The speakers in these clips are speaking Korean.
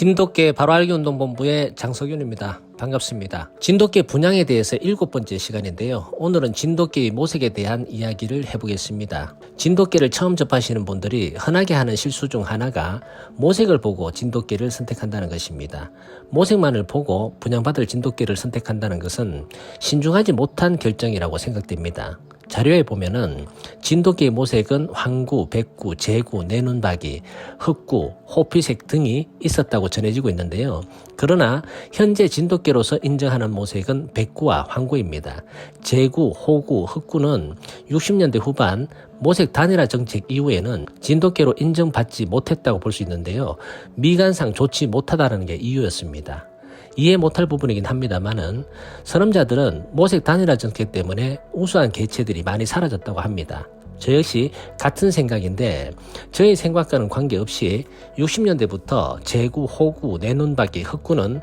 진돗개 바로 알기 운동본부의 장석윤입니다. 반갑습니다. 진돗개 분양에 대해서 일곱 번째 시간인데요. 오늘은 진돗개의 모색에 대한 이야기를 해보겠습니다. 진돗개를 처음 접하시는 분들이 흔하게 하는 실수 중 하나가 모색을 보고 진돗개를 선택한다는 것입니다. 모색만을 보고 분양받을 진돗개를 선택한다는 것은 신중하지 못한 결정이라고 생각됩니다. 자료에 보면은 진돗개의 모색은 황구, 백구, 제구, 내눈박이, 흑구, 호피색 등이 있었다고 전해지고 있는데요. 그러나 현재 진돗개로서 인정하는 모색은 백구와 황구입니다. 제구, 호구, 흑구는 60년대 후반 모색 단일화 정책 이후에는 진돗개로 인정받지 못했다고 볼 수 있는데요. 미관상 좋지 못하다는 게 이유였습니다. 이해 못할 부분이긴 합니다만은 선험자들은 모색 단일화 정책 때문에 우수한 개체들이 많이 사라졌다고 합니다. 저 역시 같은 생각인데 저희 생각과는 관계없이 60년대부터 제구, 호구, 내눈박이, 흑구는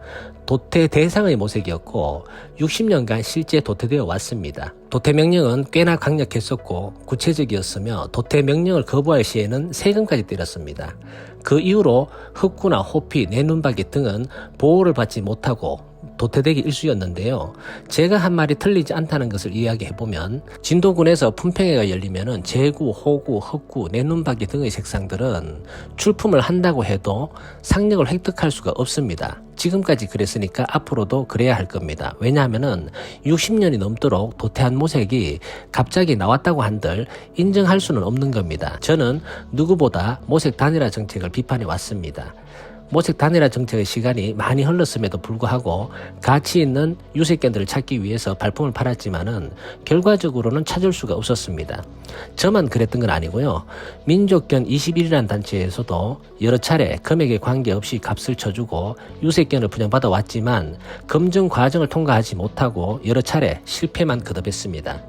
도태 대상의 모색이었고 60년간 실제 도태되어 왔습니다. 도태 명령은 꽤나 강력했었고 구체적이었으며 도태 명령을 거부할 시에는 세금까지 때렸습니다. 그 이후로 흑구나 호피, 내눈박이 등은 보호를 받지 못하고 도태되기 일쑤였는데요. 제가 한 말이 틀리지 않다는 것을 이야기해보면 진도군에서 품평회가 열리면은 제구, 호구, 흑구, 내눈박이 등의 색상들은 출품을 한다고 해도 상력을 획득할 수가 없습니다. 지금까지 그랬으니까 앞으로도 그래야 할 겁니다. 왜냐하면은 60년이 넘도록 도태한 모색이 갑자기 나왔다고 한들 인정할 수는 없는 겁니다. 저는 누구보다 모색 단일화 정책을 비판해 왔습니다. 모색 단일화 정책의 시간이 많이 흘렀음에도 불구하고 가치 있는 유색견들을 찾기 위해서 발품을 팔았지만은 결과적으로는 찾을 수가 없었습니다. 저만 그랬던 건 아니고요. 민족견 21이라는 단체에서도 여러 차례 금액에 관계없이 값을 쳐주고 유색견을 분양받아 왔지만 검증 과정을 통과하지 못하고 여러 차례 실패만 거듭했습니다.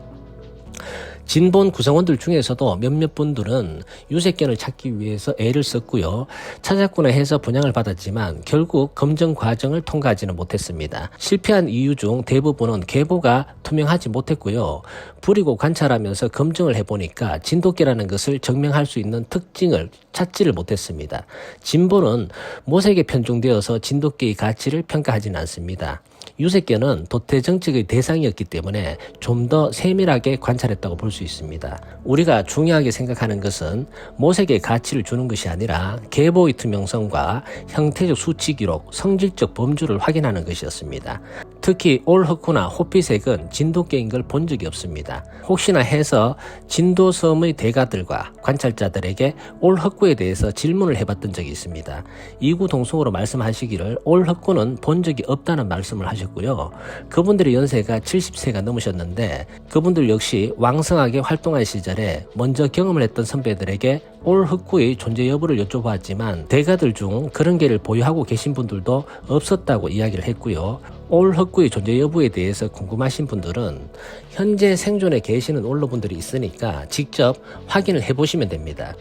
진본 구성원들 중에서도 몇몇 분들은 유색견을 찾기 위해서 애를 썼고요. 찾았구나 해서 분양을 받았지만 결국 검증 과정을 통과하지는 못했습니다. 실패한 이유 중 대부분은 계보가 투명하지 못했고요. 부리고 관찰하면서 검증을 해보니까 진돗개라는 것을 증명할 수 있는 특징을 찾지를 못했습니다. 진보는 모색에 편중되어서 진돗개의 가치를 평가하지는 않습니다. 유색견은 도태 정책의 대상이었기 때문에 좀 더 세밀하게 관찰했다고 볼 수 있습니다. 우리가 중요하게 생각하는 것은 모색의 가치를 주는 것이 아니라 계보의 투명성과 형태적 수치 기록, 성질적 범주를 확인하는 것이었습니다. 특히 올흑구나 호피색은 진돗개인 걸 본 적이 없습니다. 혹시나 해서 진도섬의 대가들과 관찰자들에게 올 흑구에 대해서 질문을 해봤던 적이 있습니다. 이구동성으로 말씀하시기를 올 흑구는 본 적이 없다는 말씀을 하셨고요. 그분들의 연세가 70세가 넘으셨는데 그분들 역시 왕성하게 활동한 시절에 먼저 경험을 했던 선배들에게 올 흑구의 존재 여부를 여쭤보았지만 대가들 중 그런 개를 보유하고 계신 분들도 없었다고 이야기를 했고요. 올 흑구의 존재 여부에 대해서 궁금하신 분들은 현재 생존에 계시는 올로분들이 있으니까 직접 확인을 해보시면 됩니다.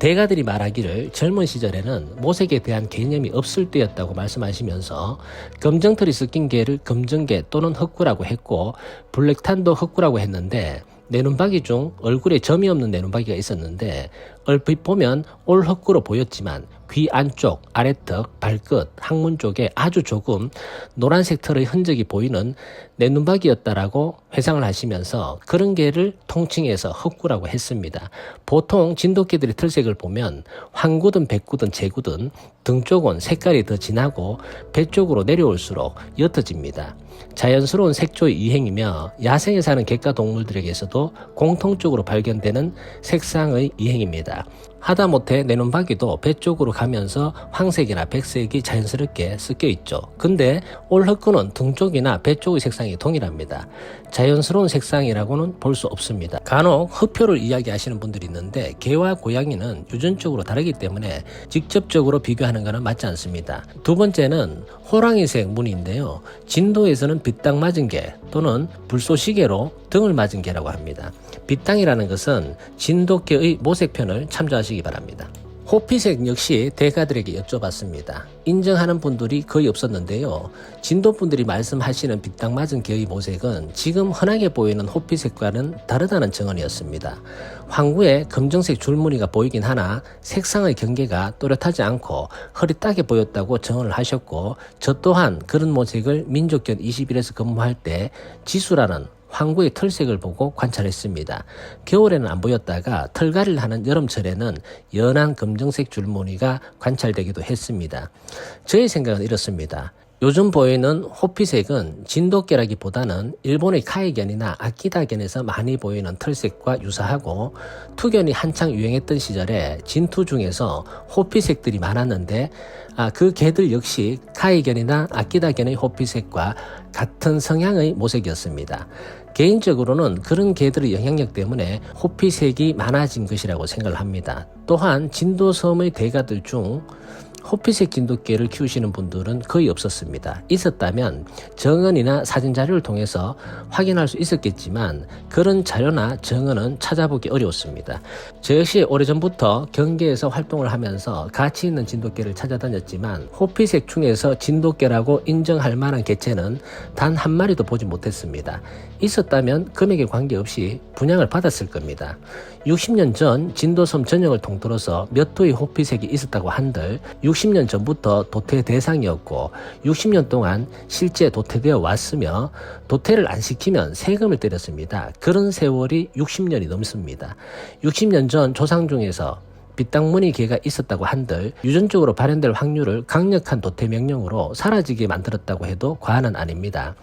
대가들이 말하기를 젊은 시절에는 모색에 대한 개념이 없을 때였다고 말씀하시면서 검정털이 섞인 개를 검정개 또는 흑구라고 했고 블랙탄도 흑구라고 했는데 내눈박이 중 얼굴에 점이 없는 내눈박이가 있었는데 얼핏 보면 올 흑구로 보였지만 귀 안쪽, 아래턱, 발끝, 항문 쪽에 아주 조금 노란색 털의 흔적이 보이는 내 눈박이였다라고 회상을 하시면서 그런 개를 통칭해서 흑구라고 했습니다. 보통 진돗개들의 털색을 보면 황구든 백구든 제구든 등 쪽은 색깔이 더 진하고 배 쪽으로 내려올수록 옅어집니다. 자연스러운 색조의 이행이며 야생에 사는 객가 동물들에게서도 공통적으로 발견되는 색상의 이행입니다. 하다못해 내눈박이도 배 쪽으로 가면서 황색이나 백색이 자연스럽게 섞여 있죠. 근데 올흑구는 등 쪽이나 배 쪽의 색상 이 동일합니다. 자연스러운 색상이라고는 볼 수 없습니다. 간혹 흡표를 이야기하시는 분들이 있는데 개와 고양이는 유전적으로 다르기 때문에 직접적으로 비교하는 것은 맞지 않습니다. 두 번째는 호랑이색 무늬인데요. 진도에서는 빗땅 맞은 개 또는 불쏘시개로 등을 맞은 개라고 합니다. 빗땅이라는 것은 진돗개의 모색편을 참조하시기 바랍니다. 호피색 역시 대가들에게 여쭤봤습니다. 인정하는 분들이 거의 없었는데요. 진도분들이 말씀하시는 빗땅맞은 계의 모색은 지금 흔하게 보이는 호피색과는 다르다는 증언이었습니다. 황구에 검정색 줄무늬가 보이긴 하나 색상의 경계가 또렷하지 않고 흐릿하게 보였다고 증언을 하셨고 저 또한 그런 모색을 민족견 21에서 근무할 때 지수라는 황구의 털색을 보고 관찰했습니다. 겨울에는 안 보였다가 털갈이를 하는 여름철에는 연한 검정색 줄무늬가 관찰되기도 했습니다. 저의 생각은 이렇습니다. 요즘 보이는 호피색은 진돗개라기보다는 일본의 카이견이나 아키다견에서 많이 보이는 털색과 유사하고 투견이 한창 유행했던 시절에 진투 중에서 호피색들이 많았는데 아, 그 개들 역시 카이견이나 아키다견의 호피색과 같은 성향의 모색이었습니다. 개인적으로는 그런 개들의 영향력 때문에 호피색이 많아진 것이라고 생각을 합니다. 또한 진도섬의 대가들 중 호피색 진돗개를 키우시는 분들은 거의 없었습니다. 있었다면 정언이나 사진 자료를 통해서 확인할 수 있었겠지만 그런 자료나 정언은 찾아보기 어려웠습니다. 저 역시 오래전부터 경계에서 활동을 하면서 가치 있는 진돗개를 찾아다녔지만 호피색 중에서 진돗개라고 인정할 만한 개체는 단 한 마리도 보지 못했습니다. 있었다면 금액에 관계없이 분양을 받았을 겁니다. 60년 전 진도섬 전역을 통틀어서 몇 토의 호피색이 있었다고 한들 60년 전부터 도태 대상이었고 60년 동안 실제 도태되어 왔으며 도태를 안 시키면 세금을 때렸습니다. 그런 세월이 60년이 넘습니다. 60년 전 조상 중에서 빗땅무늬 개가 있었다고 한들 유전적으로 발현될 확률을 강력한 도태 명령으로 사라지게 만들었다고 해도 과언은 아닙니다.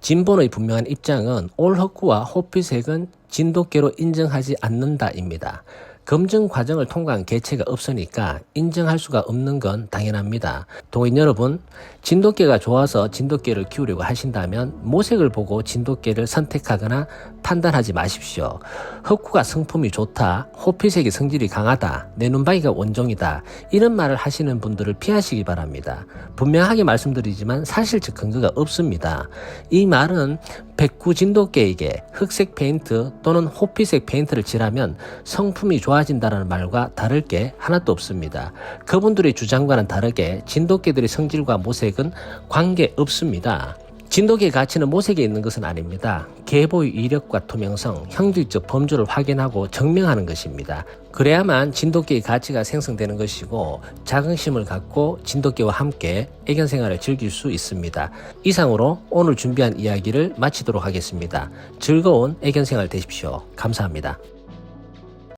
진본의 분명한 입장은 올흑구와 호피색은 진돗개로 인정하지 않는다입니다. 검증 과정을 통과한 개체가 없으니까 인정할 수가 없는 건 당연합니다. 동인 여러분, 진돗개가 좋아서 진돗개를 키우려고 하신다면 모색을 보고 진돗개를 선택하거나 판단하지 마십시오. 흑구가 성품이 좋다, 호피색이 성질이 강하다, 내 눈박이가 원종이다 이런 말을 하시는 분들을 피하시기 바랍니다. 분명하게 말씀드리지만 사실적 근거가 없습니다. 이 말은 백구 진돗개에게 흑색 페인트 또는 호피색 페인트를 칠하면 성품이 좋아진다는 말과 다를 게 하나도 없습니다. 그분들의 주장과는 다르게 진돗개들의 성질과 모색은 관계 없습니다. 진돗개의 가치는 모색에 있는 것은 아닙니다. 계보의 이력과 투명성, 형질적 범주를 확인하고 증명하는 것입니다. 그래야만 진돗개의 가치가 생성되는 것이고 자긍심을 갖고 진돗개와 함께 애견 생활을 즐길 수 있습니다. 이상으로 오늘 준비한 이야기를 마치도록 하겠습니다. 즐거운 애견 생활 되십시오. 감사합니다.